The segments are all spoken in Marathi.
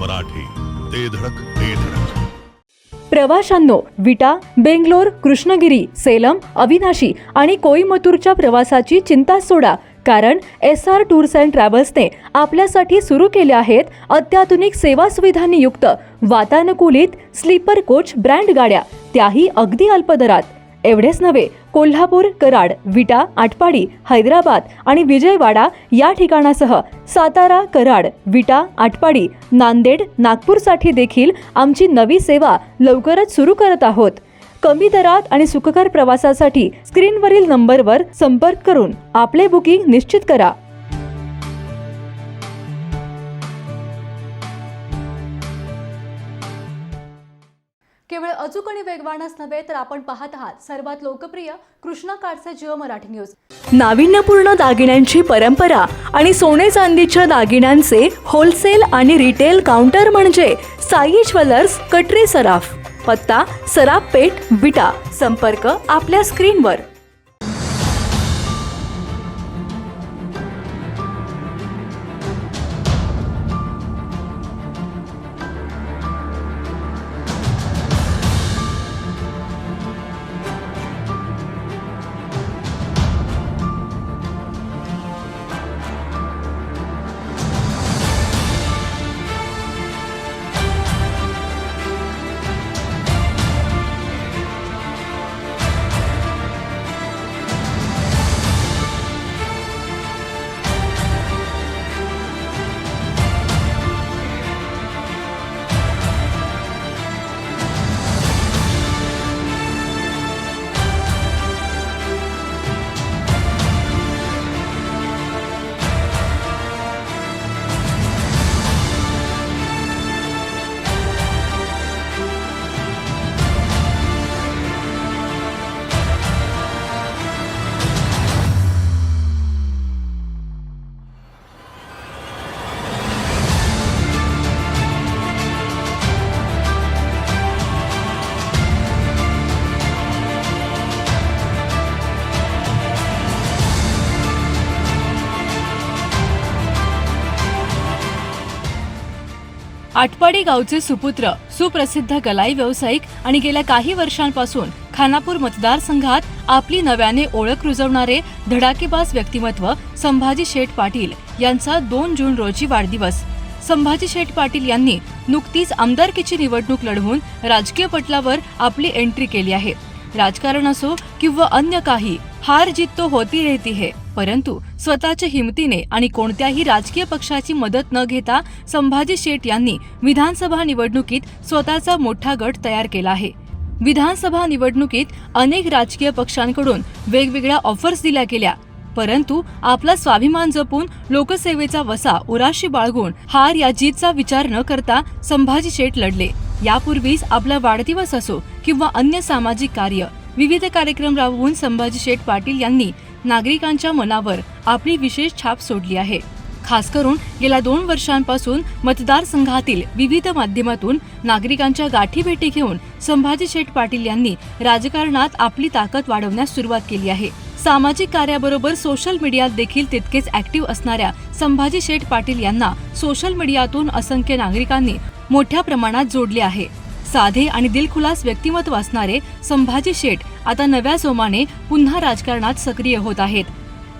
मराठी. ते धडक ते धडक. प्रवाशांनो विटा बेंगलोर कृष्णगिरी सेलम अविनाशी आणि कोईमतूरच्या प्रवासाची चिंता सोडा कारण एस आर टूर्स अँड ट्रॅव्हल्सने आपल्यासाठी सुरू केले आहेत अत्याधुनिक सेवा सुविधांनी युक्त वातानुकूलित स्लीपर कोच ब्रँड गाड्या त्याही अगदी अल्प दरात एवढेच नव्हे कोल्हापूर कराड विटा आटपाडी हैदराबाद आणि विजयवाडा या ठिकाणासह सातारा कराड विटा आटपाडी नांदेड नागपूरसाठी देखील आमची नवी सेवा लवकरच सुरू करत आहोत. कमी दरात आणि सुखकर प्रवासासाठी स्क्रीनवरील नंबरवर संपर्क करून आपले बुकिंग निश्चित करा. केवळ अचूक आणि वेगवानच नव्हे तर आपण पाहत आहात सर्वात लोकप्रिय कृष्णा काडचे जिओ मराठी न्यूज. नाविन्यपूर्ण दागिन्यांची परंपरा आणि सोने चांदीच्या दागिन्यांचे होलसेल आणि रिटेल काउंटर म्हणजे साई ज्वेलर्स कटरी सराफ पत्ता सराफ पेठ विटा. संपर्क आपल्या स्क्रीनवर आटपाडी गावचे सुपुत्र सुप्रसिद्ध गलाई व्यावसायिक आणि गेल्या काही वर्षांपासून खानापूर मतदारसंघात आपली नव्याने ओळख रुजवणारे धडाकेबाज व्यक्तिमत्व संभाजी शेठ पाटील यांचा दोन जून रोजी वाढदिवस. संभाजी शेठ पाटील यांनी नुकतीच आमदारकीची निवडणूक लढवून राजकीय पटलावर आपली एंट्री केली आहे. राजकारण असो किंवा अन्य काही हार जीत तो होती रहती है. परंतु स्वतःच्या हिमतीने आणि कोणत्याही राजकीय पक्षाची मदत न घेता संभाजी शेठ यांनी विधानसभा निवडणुकीत स्वतःचा मोठा गट तयार केला आहे. विधानसभा निवडणुकीत अनेक राजकीय पक्षांकडून वेगवेगळ्या ऑफर्स दिल्या गेल्या. परंतु आपला स्वाभिमान जपून लोकसेवेचा वसा उराशी बाळगून हार या जीतचा विचार न करता संभाजी शेठ लढले. यापूर्वीच आपला वाढदिवस असो किंवा अन्य सामाजिक कार्य विविध कार्यक्रम राबवून संभाजी शेठ पाटील यांनी नागरिकांच्या मनावर आपली विशेष छाप सोडली आहे. खास करून गेल्या दोन वर्षांपासून मतदारसंघातील विविध माध्यमातून नागरिकांच्या गाठीभेटी घेऊन संभाजी शेठ पाटील यांनी राजकारणात आपली ताकद वाढवण्यास सुरुवात केली आहे. सामाजिक कार्याबरोबर सोशल मीडियात देखील तितकेच ऍक्टिव्ह असणाऱ्या संभाजी शेठ पाटील यांना सोशल मीडियातून असंख्य नागरिकांनी मोठ्या प्रमाणात जोडले आहे. साधे आणि दिलखुलास व्यक्तिमत्व असणारे संभाजी शेठ आता नव्या जोमाने पुन्हा राजकारणात सक्रिय होत आहेत.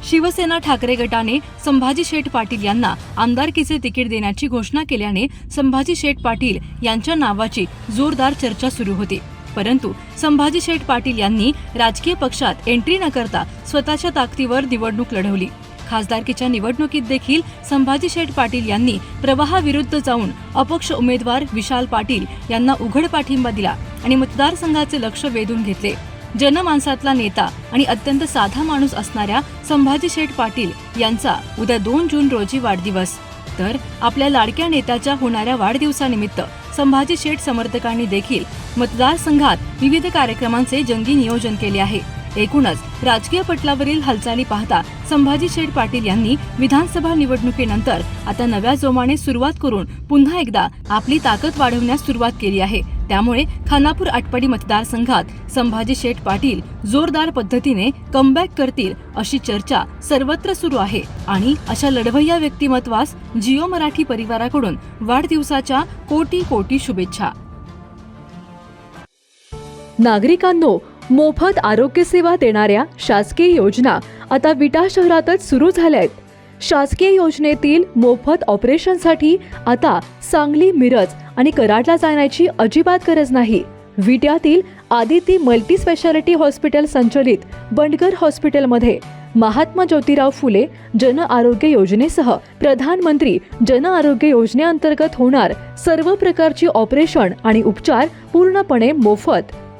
शिवसेना ठाकरे गटाने संभाजी शेठ पाटील यांना आमदारकीचे तिकीट देण्याची घोषणा केल्याने संभाजी शेठ पाटील यांच्या नावाची जोरदार चर्चा सुरू होती. परंतु संभाजी शेठ पाटील यांनी राजकीय पक्षात एंट्री न करता स्वतःच्या ताकदीवर निवडणूक लढवली. खासदारकीच्या निवडणुकीत देखील संभाजी शेठ पाटील यांनी प्रवाहाविरुद्ध जाऊन अपक्ष उमेदवार विशाल पाटील यांना उघड पाठिंबा दिला आणि मतदारसंघाचे लक्ष वेधून घेतले. जनमानसातला नेता आणि अत्यंत साधा माणूस असणाऱ्या संभाजी शेठ पाटील यांचा उद्या दोन जून रोजी वाढदिवस. तर आपल्या लाडक्या नेत्याच्या होणाऱ्या वाढदिवसानिमित्त संभाजी शेठ समर्थकांनी देखील मतदारसंघात विविध कार्यक्रमांचे जंगी नियोजन केले आहे. एकूणच राजकीय पटलावरील हालचाली पाहता संभाजी शेठ पाटील यांनी विधानसभा निवडणुकीनंतर आता नव्या जोमाने सुरुवात करून पुन्हा एकदा आपली ताकद वाढवण्यास सुरुवात केली आहे. त्यामुळे खानापूर आटपाडी मतदारसंघात संभाजी शेठ पाटील जोरदार पद्धतीने कमबॅक करतील अशी चर्चा सर्वत्र सुरू आहे आणि अशा लढवय्या व्यक्तिमत्वास जिओ मराठी परिवाराकडून वाढदिवसाच्या कोटी कोटी शुभेच्छा. नागरिकांनो मोफत आरोग्य सेवा देणाऱ्या शासकीय योजना आता विटा शहरातच सुरू झाल्या आहेत शासकीय योजनेतील मोफत ऑपरेशनसाठी आता सांगली मिरज आणि कराडला जाण्याची अजिबात गरज नाही. विट्यातील आदिती मल्टी स्पेशालिटी हॉस्पिटल संचलित बंडगर हॉस्पिटलमध्ये महात्मा ज्योतिराव फुले जन आरोग्य योजनेसह प्रधानमंत्री जन आरोग्य योजनेअंतर्गत होणार सर्व प्रकारची ऑपरेशन आणि उपचार पूर्णपणे मोफत